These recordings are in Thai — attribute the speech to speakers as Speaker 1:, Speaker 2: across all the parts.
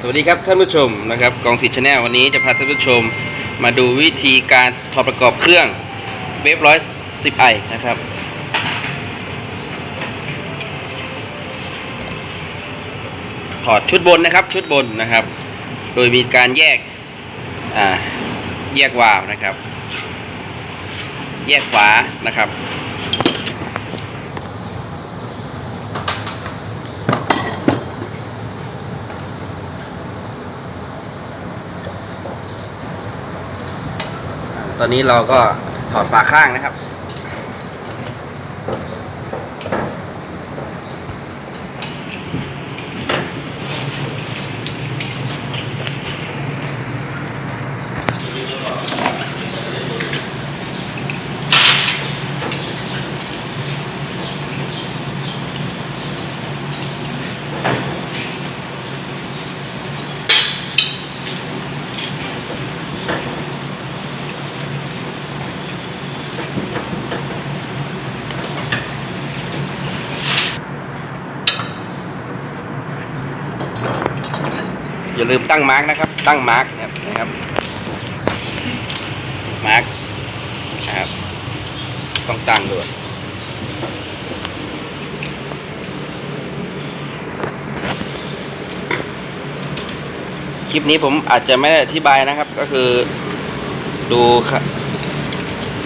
Speaker 1: สวัสดีครับท่านผู้ชมนะครับกองสิทธิ์ชาแนลวันนี้จะพาท่านผู้ชมมาดูวิธีการถอดประกอบเครื่องเวฟร้อยสิบไอนะครับ ถอดชุดบนนะครับชุดบนนะครับ โดยมีการแยกแยกวาล์วนะครับ แยกฝานะครับ ตอนนี้เราก็ถอดฝาข้างนะครับ ลืมตั้งมาร์กนะครับ ตั้งมาร์กนะครับมาร์กนะครับต้องตั้งด้วยคลิปนี้ผมอาจจะไม่ได้อธิบายนะครับ ก็คือดู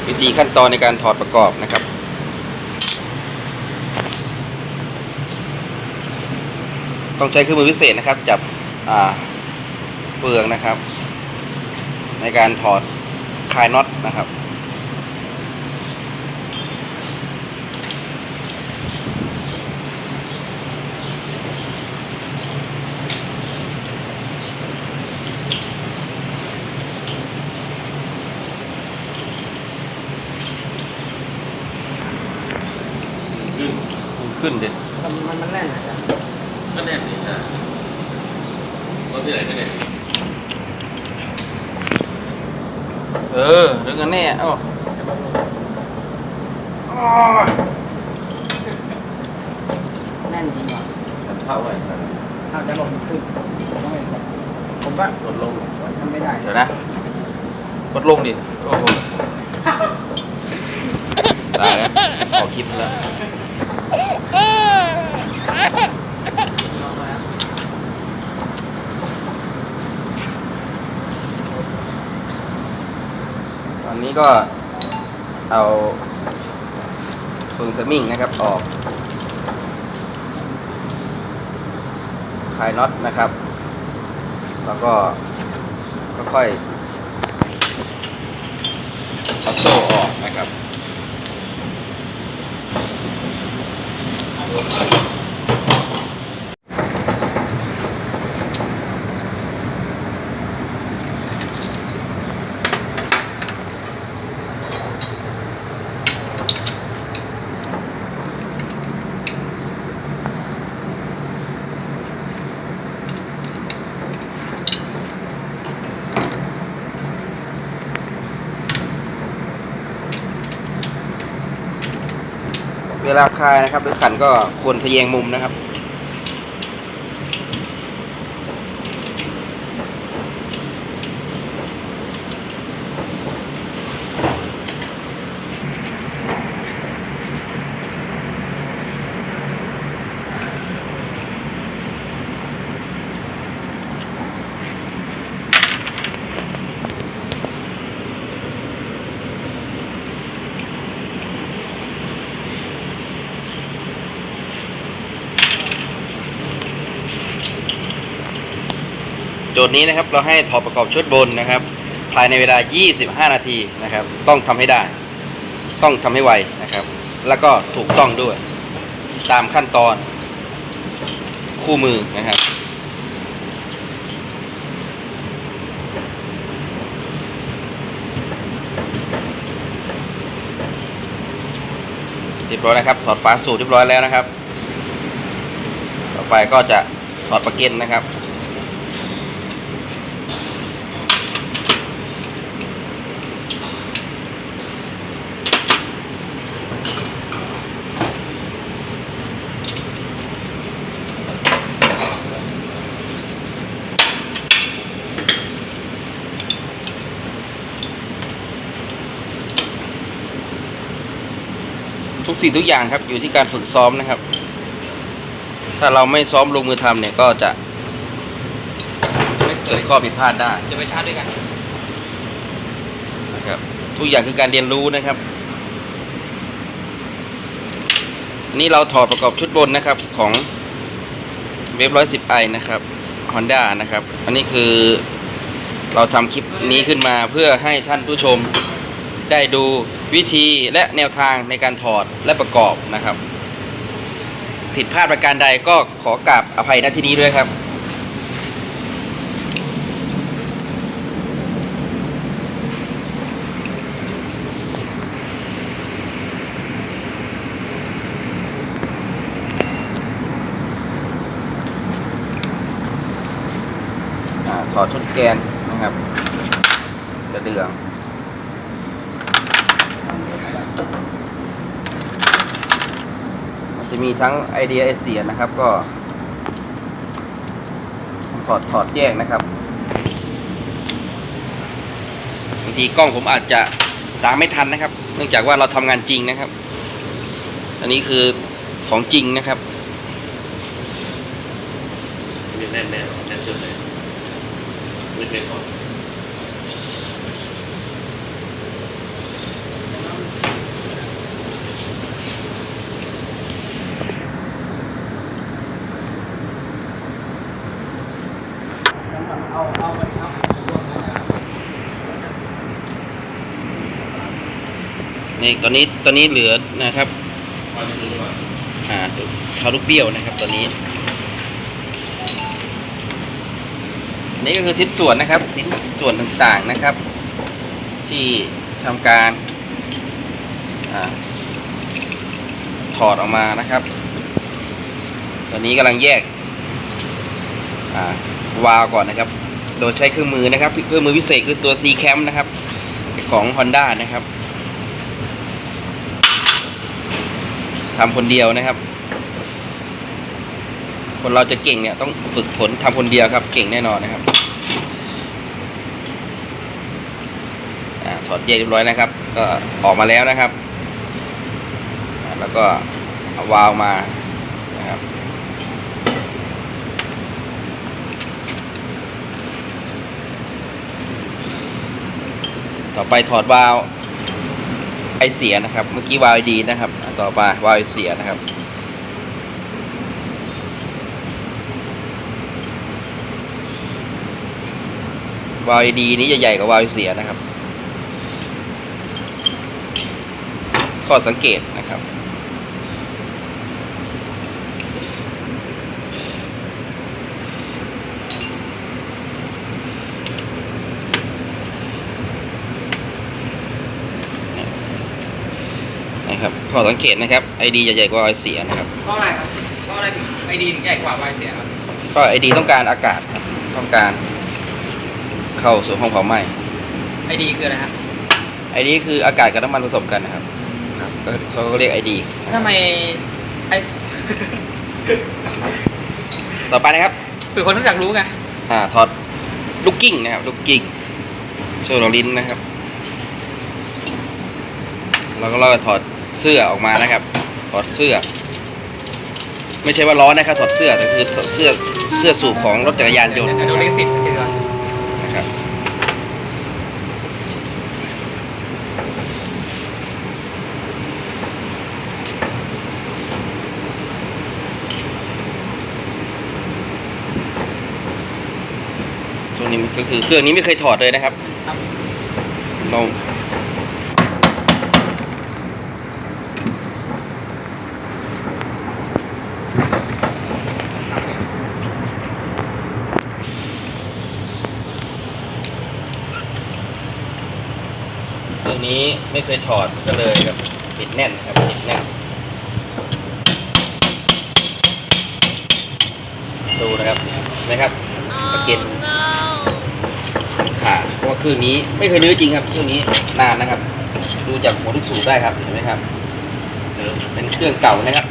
Speaker 1: วิธีขั้นตอนในการถอดประกอบนะครับต้องใช้เครื่องมือพิเศษนะครับ จับอ่า เฟืองนะครับ ในการถอดคลายน็อตนะครับ ขึ้นขึ้นดิ
Speaker 2: มันมันมันแน่นนะจ๊ะ
Speaker 3: ก็แน่นดีนะรถที่ไหนก็แน่น
Speaker 1: เอ อเรื่องกันแน่เอ้า
Speaker 2: แน่นจริงเหรอ
Speaker 3: เท่าไหร่ครับ
Speaker 2: เอาจะบอกมันขึ้นผมต้องเองผมก็
Speaker 3: ลดลง
Speaker 2: ทำไม่ได้
Speaker 1: เดี๋ยวนะ กดลงดิ โอ้โหตายแล้วขอคลิปแล้ว นี้ก็เอาเฟืองเทอร์มิงนะครับออกคลายน็อตนะครับ แล้วก็ค่อยๆเอาโซ่ออกนะครับ ลาคายนะครับหรือขันก็ควรทะแยงมุมนะครับ ทย์นี้นะครับเราให้ถอดประกอบชุดบนนะครับ ภายในเวลา 25 นาทีนะครับ ต้องทำให้ได้ ต้องทำให้ไวนะครับ แล้วก็ถูกต้องด้วย ตามขั้นตอน คู่มือนะครับเรียบร้อยแล้วครับ ถอดฝาสูบเรียบร้อยแล้วนะครับ ต่อไปก็จะถอดประเก็นนะครับ สิ่งทุกอย่างครับอยู่ที่การฝึกซ้อมนะครับ ถ้าเราไม่ซ้อมลงมือทำเนี่ยก็จะเกิดข้อผิดพลาดได้
Speaker 2: จะไปชาร์จด้วยกัน
Speaker 1: นะครับทุกอย่างคือการเรียนรู้นะครับอันนี้เราถอดประกอบชุดบนนะครับของเว็บร้อยสิบไอนะครับ Honda นะครับ อันนี้คือเราทำคลิปนี้ขึ้นมาเพื่อให้ท่านผู้ชมได้ดู วิธีและแนวทางในการถอดและประกอบนะครับ ผิดพลาดประการใดก็ขอกราบอภัยณที่นี้ด้วยครับถอดชุดแกนนะครับกระเดือง มันจะมีทั้งไอเดียไอเสียนะครับ ก็ ถอดถอดแยกนะครับบางทีกล้องผมอาจจะตามไม่ทันนะครับ เนื่องจากว่าเราทำงานจริงนะครับ อันนี้คือของจริงนะครับ
Speaker 3: นี่แน่นแน่แน่นจนเลยไม่เคยถอด
Speaker 2: เอาเอาไปเอา
Speaker 1: นี่ตอนนี้ตอนนี้เหลือนะครับ
Speaker 3: ว่าจะรู้า
Speaker 1: อ่าเท้าลูกเบี้ยวนะครับตอนนี้อันนี้ก็คือชิ้นส่วนนะครับชิ้นส่วนต่างๆนะครับ ที่ทำการอถอดออกมานะครับ ตอนนี้กำลังแยกวาล์วก่อนนะครับ โดยใช้เครื่องมือนะครับเครื่องมือพิเศษคือตัว C Cam นะครับ ของ Honda นะครับ ทำคนเดียวนะครับ คนเราจะเก่งเนี่ยต้องฝึกฝนทำคนเดียวครับ เก่งแน่นอนนะครับอถอดแยกเรียบร้อยนะครับ ก็ออกมาแล้วนะครับ แล้วก็เอาวาล์วมานะครับต่อไปถอดวาล์ว ไอเสียนะครับ เมื่อกี้วาล์วดีนะครับอ่าต่อไปวาวเสียนะครับ วาล์วดีนี้จะใหญ่กว่าวาล์วเสียนะครับ ข้อสังเกตนะครับ นะครับข้อสังเกตนะครับไอดีจะใหญ่กว่าวาล์วเสียนะครับ
Speaker 2: เพราะอะไรครับเพราะอะไรถึงไอดีถึงใหญ่กว่าไวเสียครับ
Speaker 1: ก็ไอดีต้องการอากาศครับต้องการ เข้าสู่ห้องเผาไหม้
Speaker 2: ไอดีคืออะไรครับ
Speaker 1: ไอดีคืออากาศกับน้ำมันผสมกันนะครับครับก็เขาก็เรียกไอดี
Speaker 2: ทำไมไอ
Speaker 1: ต่อไปนะครับ
Speaker 2: คือคนต้องอยากรู้ไง
Speaker 1: อ่าถอดลูกกิ้งนะครับลูกกิ้งโซโลลินนะครับ แล้วก็เราก็ถอด เสื้อออกมานะครับ ถอดเสื้อ ไม่ใช่ว่าร้อนนะครับ ถอดเสื้อแต่คือถอดเสื้อเสื้อสูบของรถจักรยานยนต์
Speaker 2: เดี๋ยวดูลิขสิทธิ์กันก่อน
Speaker 1: นะครับตัวนี้ก็คือเครื่องนี้ไม่เคยถอดเลยนะครับ
Speaker 2: ครับ
Speaker 1: เราเครื่องนี้ ไม่เคยถอดก็เลยครับติดแน่นครับติดแน่น ดูนะครับนะครับตะเกียนขาดเพราะว่าเครื่องนี้ไม่เคยรื้อจริงครับเครื่องนี้นานนะครับ ดูจากหัวลูกสูบได้ครับเห็นไหมครับ
Speaker 3: เดิม
Speaker 1: เป็นเครื่องเก่านะครับ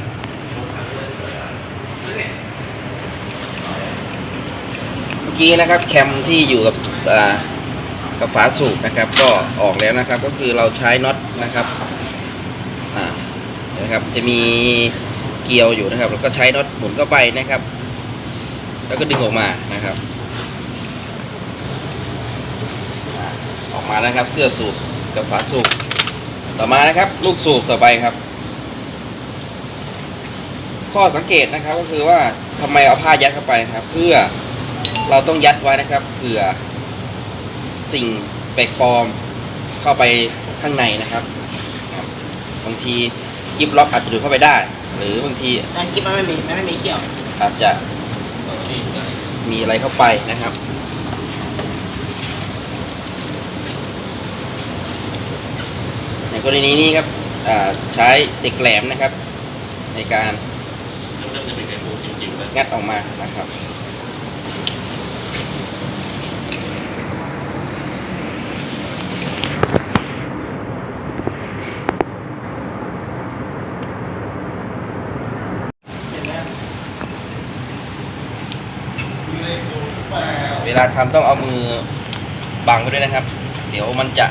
Speaker 1: เมื่อกี้นะครับแคมที่อยู่กับอ่า กับฝาสูบนะครับ ก็ออกแล้วนะครับ ก็คือเราใช้น็อตนะครับอ่านะครับจะมีเกลียวอยู่นะครับ แล้วก็ใช้น็อตหมุนเข้าไปนะครับ แล้วก็ดึงออกมานะครับออกมานะครับ เสื้อสูบกับฝาสูบต่อมานะครับ ลูกสูบต่อไปครับ ข้อสังเกตนะครับก็คือว่าทำไมเอาผ้ายัดเข้าไปครับ เพื่อเราต้องยัดไว้นะครับเผื่อ สิ่งแปลกปลอมเข้าไปข้างในนะครับครับบางทีกิฟล็อกอาจจะดูดเข้าไปได้ หรือบางที
Speaker 2: นั่นกิ๊บมันไม่มีมันไม่มีเขี้ยว
Speaker 1: อาจจะมีอะไรเข้าไปนะครับในกรณีนี้ครับอ่าใช้เด็กแหลมนะครับ ในการ
Speaker 3: นั่นน่าจะเป็นไก่มูจริงๆนะ
Speaker 1: งัดออกมานะครับ วลาทำต้องเอามือบังไว้ด้วยนะครับ เดี๋ยวมันจะ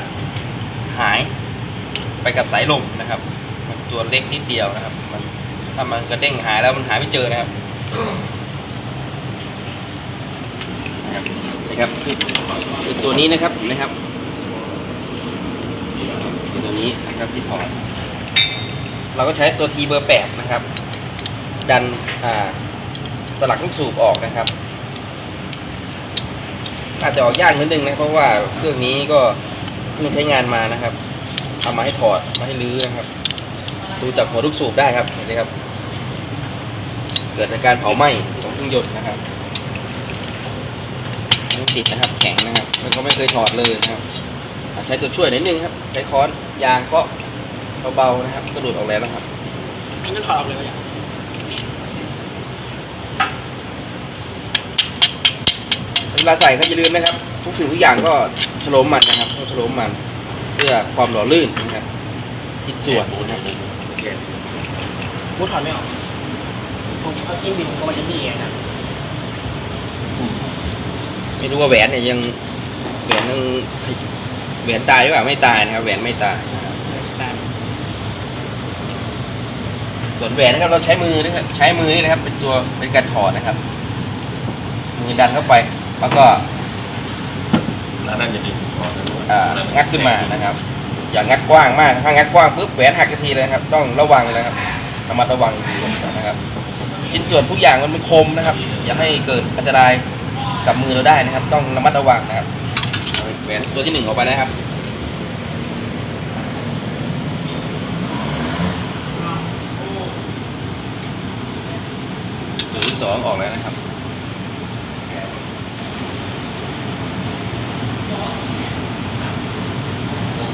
Speaker 1: หายไปกับสายลมนะครับ มันตัวเล็กนิดเดียวนะครับ มันถ้ามันกระเด้งหายแล้วมันหายไม่เจอนะครับนะครับคือคือตัวนี้นะครับเห็นไหมครับคือตัวนี้นะครับที่ถอดเราก็ใช้ตัวทีเบอร์แปดนะครับ ดันอ่าสลักลูกสูบออกนะครับ อาจจะออกยากนิดนึงนะเพราะว่าเครื่องนี้ก็เพิ่งใช้งานมานะครับเอามาให้ถอดมาให้รื้อนะครับ ดูจากหัวลูกสูบได้ครับเห็นไหมครับ เกิดจากการเผาไหม้ของเครื่องยนต์นะครับมันติดนะครับแข็งนะครับแล้วก็ไม่เคยถอดเลยนะครับใช้ตัวช่วยนิดนึงครับใช้ค้อนยางเคาะเบาๆนะครับ ก็ดูดออกแล้วนะครับ
Speaker 2: อันนั้ถอดออกเลยเนี่ย
Speaker 1: เวลาใส่ก็อย่าลืมนะครับ ทุกสิ่งทุกอย่างก็ฉโลมมันนะครับต้องฉโลมมัน เพื่อความหล่อลื่นนะครับคิดส่วน
Speaker 3: มู
Speaker 1: นะ
Speaker 3: เนี่
Speaker 1: ค
Speaker 3: ย
Speaker 1: รับ
Speaker 3: มูแกน
Speaker 2: กูถอดไม่ออกผมเอาทิ้งดินก็มันจะมีไงครับ
Speaker 1: ไม่รู้ว่าแหวนเนี่ยยังแหวนยังแหวนตายหรือเปล่าไม่ตายนะครับแหวนไม่ตายนะครับ
Speaker 2: ตาม
Speaker 1: ส่วนแหวนนะครับเราใช้มือนะครับใช้มือนี่นะครับ เป็นตัวเป็นการถอดนะครับ มือดันเข้าไป แล้วก็
Speaker 3: แล้วนั่นจะดึงคอนะ
Speaker 1: อ่างัดขึ้นมานะครับ อย่างงัดกว้างมาก ถ้างัดกว้างปุ๊บแหวนหักทันทีเลยนะครับ ต้องระวังเลยนะครับระมัดระวังดีนะครับ ชิ้นส่วนทุกอย่างมันมันคมนะครับ อย่าให้เกิดอันตรายกับมือเราได้นะครับ ต้องระมัดระวังนะครับเอาแหวนตัวที่หนึ่งออกไปนะครับตัวที่สองออกแล้วนะครับ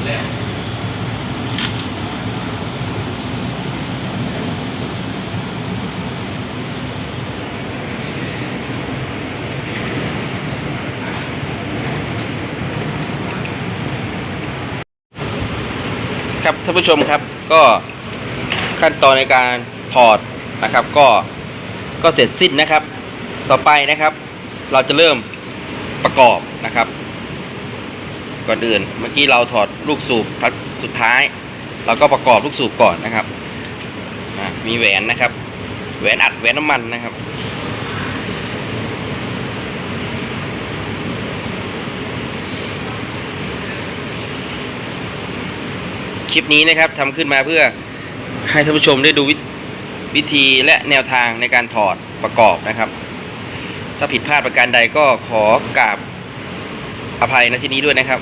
Speaker 1: ครับท่านผู้ชมครับก็ขั้นตอนในการถอดนะครับ ก็ก็เสร็จสิ้นนะครับ ต่อไปนะครับ เราจะเริ่มประกอบนะครับ ก่อนอื่น เมื่อกี้เราถอดลูกสูบพัดสุดท้าย เราก็ประกอบลูกสูบก่อนนะครับมีแหวนนะครับ แหวนอัดแหวนน้ำมันนะครับคลิปนี้นะครับทำขึ้นมาเพื่อให้ท่านผู้ชมได้ดูวิธีและแนวทางในการถอดประกอบนะครับ ถ้าผิดพลาดประการใดก็ขอกราบอภัยณที่นี้ด้วยนะครับ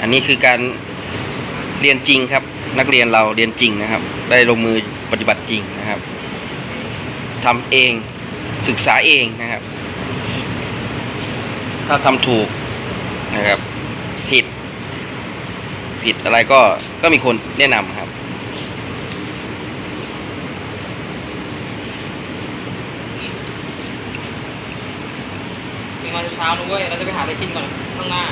Speaker 1: อั นนี้คือการเรียนจริงครับ นักเรียนเราเรียนจริงนะครับ ได้ลงมือปฏิบัติจริงนะครับทำเองศึกษาเองนะครับ ถ้าทำถูกนะครับ ผิด ผิดอะไรก็ก็มีคนแนะนำครับ
Speaker 2: มีวันเช้านะเว้ยเราจะไปหาอะไรกินก่อนข้างหน้า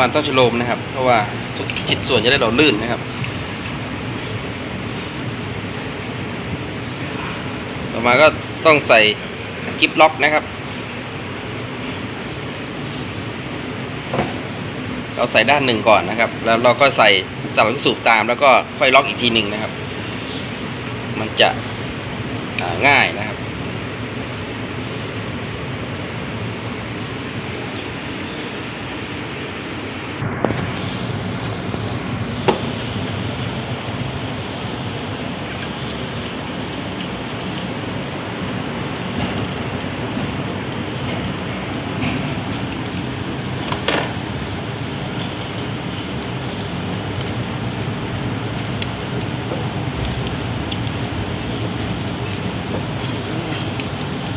Speaker 1: มันต้องชโลมนะครับ เพราะว่าทุกชิ้นส่วนจะได้หล่อลื่นนะครับ ต่อมาก็ต้องใส่กิฟล็อกนะครับ เราใส่ด้านหนึ่งก่อนนะครับ แล้วเราก็ใส่สลังสูบตามแล้วก็ค่อยล็อกอีกทีหนึ่งนะครับ มันจะง่ายนะครับ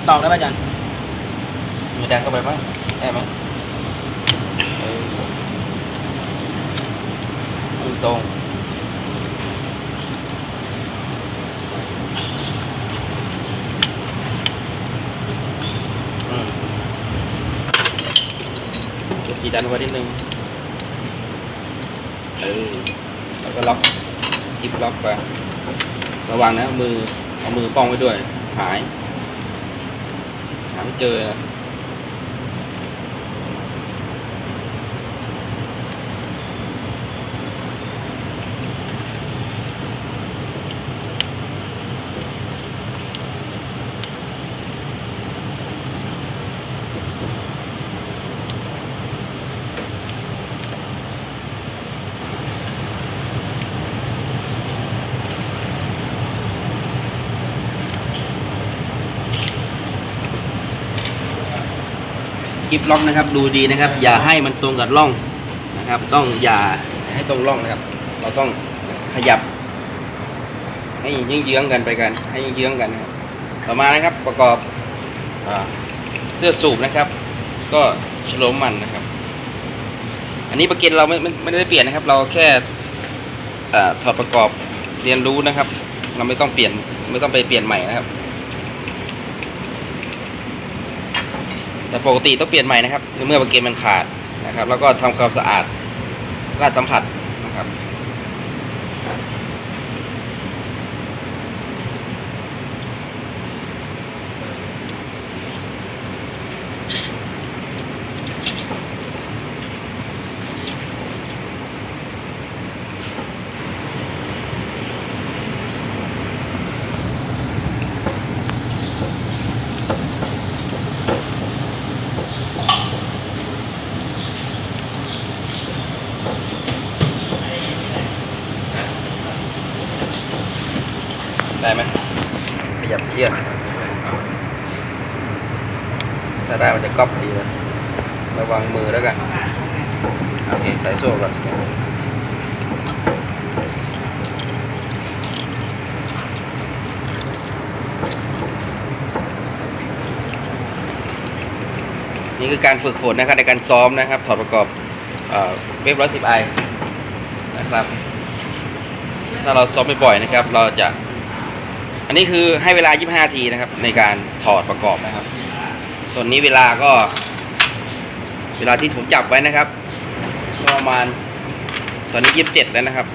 Speaker 2: ตอกได้ป่ะอาจารย์
Speaker 1: มีดันเข้าไปไหมได้ไหมเออตรงอืมจุ จันไว้นิดนึงเออแล้วก็ล็อกกิบล็อกไประวังนะมือเอามือป้องไว้ด้วย หายหาไม่เจอนะ กิฟล็อกนะครับ ดูดีนะครับ อย่าให้มันตรงกับร่องนะครับ ต้องอย่าให้ตรงร่องนะครับ เราต้องขยับ ให้ยืงเยื้องกันไปกัน ให้ยืงเยื้องกันนะครับต่อมานะครับประกอบอเสื้อสูบนะครับ ก็ฉโลมมันนะครับ อันนี้ประกันเราไม่ไม่ไม่ได้เปลี่ยนนะครับ เราแค่อถอดประกอบเรียนรู้นะครับ เราไม่ต้องเปลี่ยนไม่ต้องไปเปลี่ยนใหม่นะครับ แต่ปกติต้องเปลี่ยนใหม่นะครับในเมื่อประเกมมันขาดนะครับ แล้วก็ทำความสะอาดลาดสัมผัสนะครับ ได้ไหมขยับเยียดถ้าได้มันจะก๊อปดีเลยระวังมือแล้วกัน โอเค ใส่โซ่ก่อนนี่คือ การฝึกฝนนะครับในการซ้อมนะครับ ถอดประกอบเว็บร้อยสิบไอนะครับ ถ้าเราซ้อมบ่อยๆนะครับ เราจะ อันนี้คือให้เวลา 25นาทีนะครับ ในการถอดประกอบนะครับส่วนนี้เวลาก็ เวลาที่ผมจับไว้นะครับประมาณตอนนี้ 27 แล้วนะครับ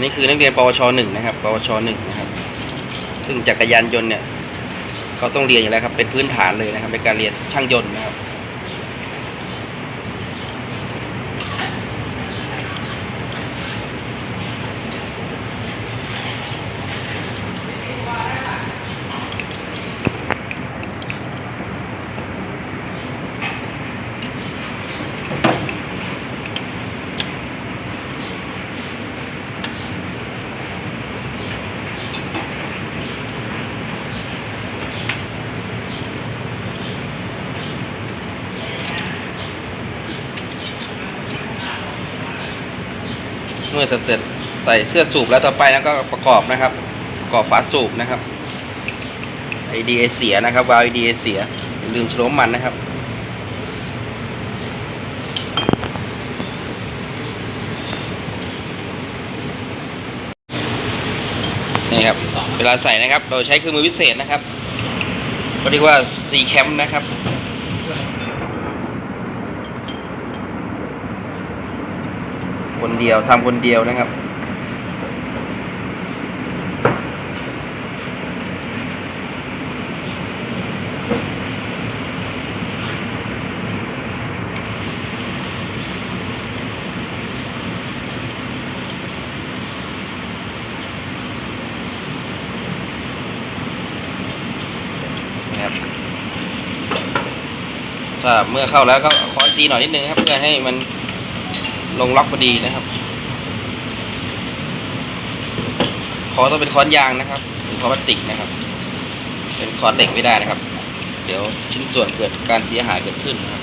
Speaker 1: นนี้คือนักเรียนปวชหนึ่งนะครับ ปวชหนึ่งนะครับ ซึ่งจักรยานยนต์เนี่ยเขาต้องเรียนอยู่แล้วครับ เป็นพื้นฐานเลยนะครับในการเรียนช่างยนต์นะครับื่อเสร็จใส่เสื้อสูบแล้วต่อไปแล้วก็ประกอบนะครับประกอบฝาสูบนะครับไอเดียเสียนะครับวาล์วไอเดียเสียลืมสโลมมันนะครับนี่ครับเวลาใส่นะครับ เราใช้เครื่องมือพิเศษนะครับเรียกว่าซีแคมนะครับ คนเดียวทำคนเดียวนะครับครับ ถ้าเมื่อเข้าแล้วก็ขอตีหน่อยนิดนึงครับ เพื่อให้มัน ลงล็อกพอดีนะครับคอต้องเป็นคอนยางนะครับหรือคอพลาสติกนะครับ เป็นคอนเหล็กไม่ได้นะครับ เดี๋ยวชิ้นส่วนเกิดการเสียหายเกิดขึ้นนะครับ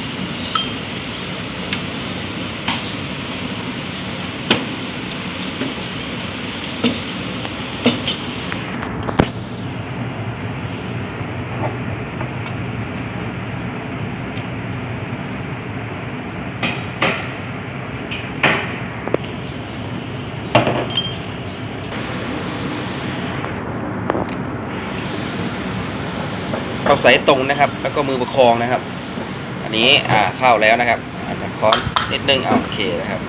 Speaker 1: เราใส่ตรงนะครับ แล้วก็มือประคองนะครับ อันนี้อ่าเข้าแล้วนะครับอ่าคอนนิดนึงอ่าโอเคนะครับ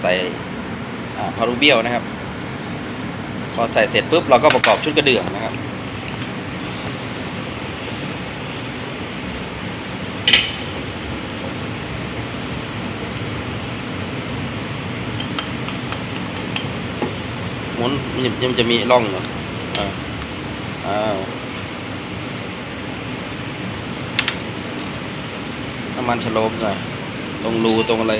Speaker 1: ใส่อ่าพารูเบียวนะครับ พอใส่เสร็จปุ๊บเราก็ประกอบชุดกระเดื่องนะครับ หมุนมันจะมีร่องเหรออ่าวน้ำมันชโลมหน่อย ตรงรูตรงอะไร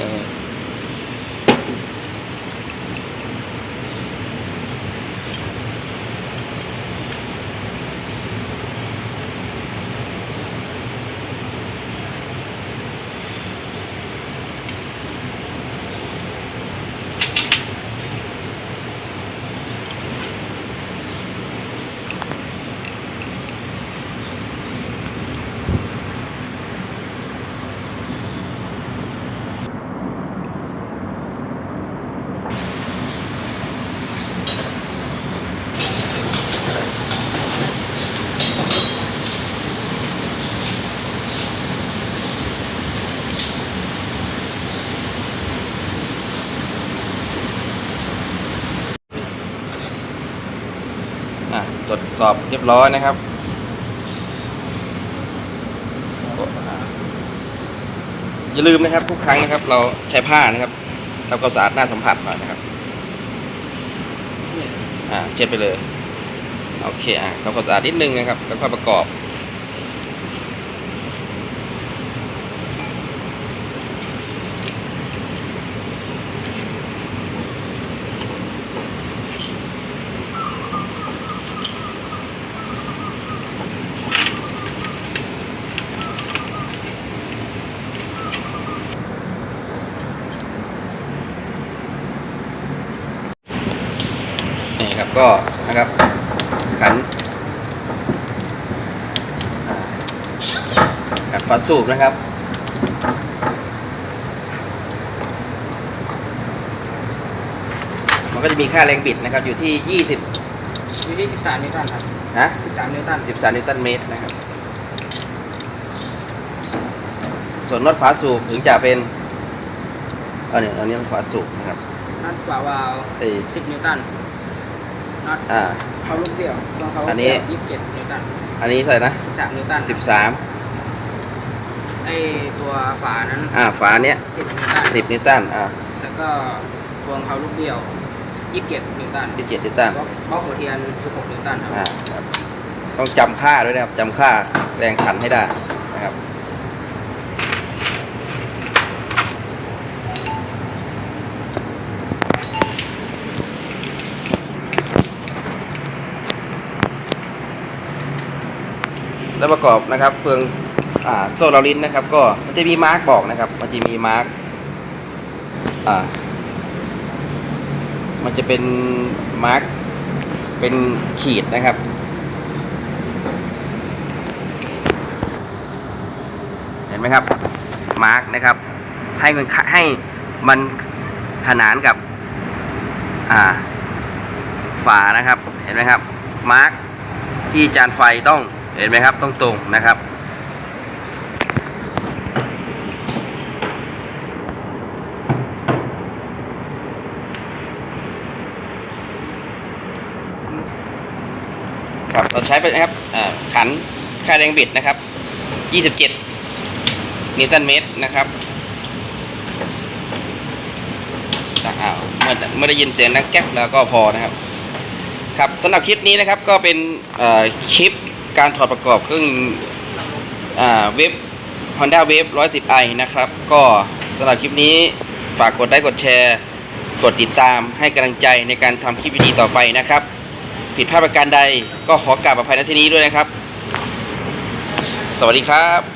Speaker 1: สอบเรียบร้อยนะครับก็อ่าอย่าลืมนะครับทุกครั้งนะครับ เราใช้ผ้านะครับทำความสะอาดหน้าสัมผัสหน่อยนะครับอ่าเช็ดไปเลยโอเคอะทำความสะอาดนิดนึงนะครับ แล้วก็ประกอบ นี่ครับก็นะครับขันอ่าขันฝาสูบนะครับมันก็จะมีค่าแรงบิดนะครับอยู่ที่ 20
Speaker 2: อยู่ที่13นิวตันครับ
Speaker 1: นะ
Speaker 2: 13นิวตัน
Speaker 1: 13นิวตันเมตรนะครับ ส่วนน็อตฝาสูบถึงจะเป็นอันนี้อันนี้มันฝาสูบนะครับ
Speaker 2: น็อตฝาวาล์ว
Speaker 1: ไอ้
Speaker 2: 10นิวตัน น็อต
Speaker 1: อ่า
Speaker 2: เขาลูกเดี่ยวตรงเขา
Speaker 1: อันนี้
Speaker 2: ยี่สิบเจ็ดนิวตัน
Speaker 1: อันนี้เท่าไหร่นะ
Speaker 2: 13นิวตัน
Speaker 1: 13
Speaker 2: ไอตัวฝานั้น
Speaker 1: อ่าฝาเนี้ย
Speaker 2: 10นิวตัน
Speaker 1: 10นิวตันอ่า
Speaker 2: แล้วก็พวงเขาลูกเดี่ยว27นิวตัน
Speaker 1: 17นิวตัน
Speaker 2: บล็อกบล็อกหัวเทียน16นิวตันครับ
Speaker 1: อ่าครับต้องจำค่าด้วยนะครับจำค่าแรงขันให้ได้นะครับ แล้วประกอบนะครับ เฟืองอโซลารินนะครับ ก็มันจะมีมาร์กบอกนะครับ มันจะมีมาร์กมันจะเป็นมาร์กเป็นขีดนะครับเห็นไหมครับ มาร์กนะครับ ให้มันให้มันขนานกับ อ่า ฝานะครับ เห็นไหมครับ มาร์กที่จานไฟต้อง เห็นไหมครับต้องตรงนะครับ ครับเราใช้ไปนะครับอ่าขันค่าแรงบิดนะครับ 27 นิวตันเมตรนะครับจากอ้าวเมื่อเมื่อได้ยินเสียงดังแก๊กแล้วก็พอนะครับ ครับสำหรับคลิปนี้นะครับก็เป็นคลิป การถอดประกอบเครื่องเว็บ Honda Wave 110i นะครับ ก็สำหรับคลิปนี้ฝากกดไลค์กดแชร์ กดติดตามให้กำลังใจในการทำคลิปดีต่อไปนะครับ ผิดพลาดประการใดก็ขอกราบอภัยณที่นี้ด้วยนะครับ สวัสดีครับ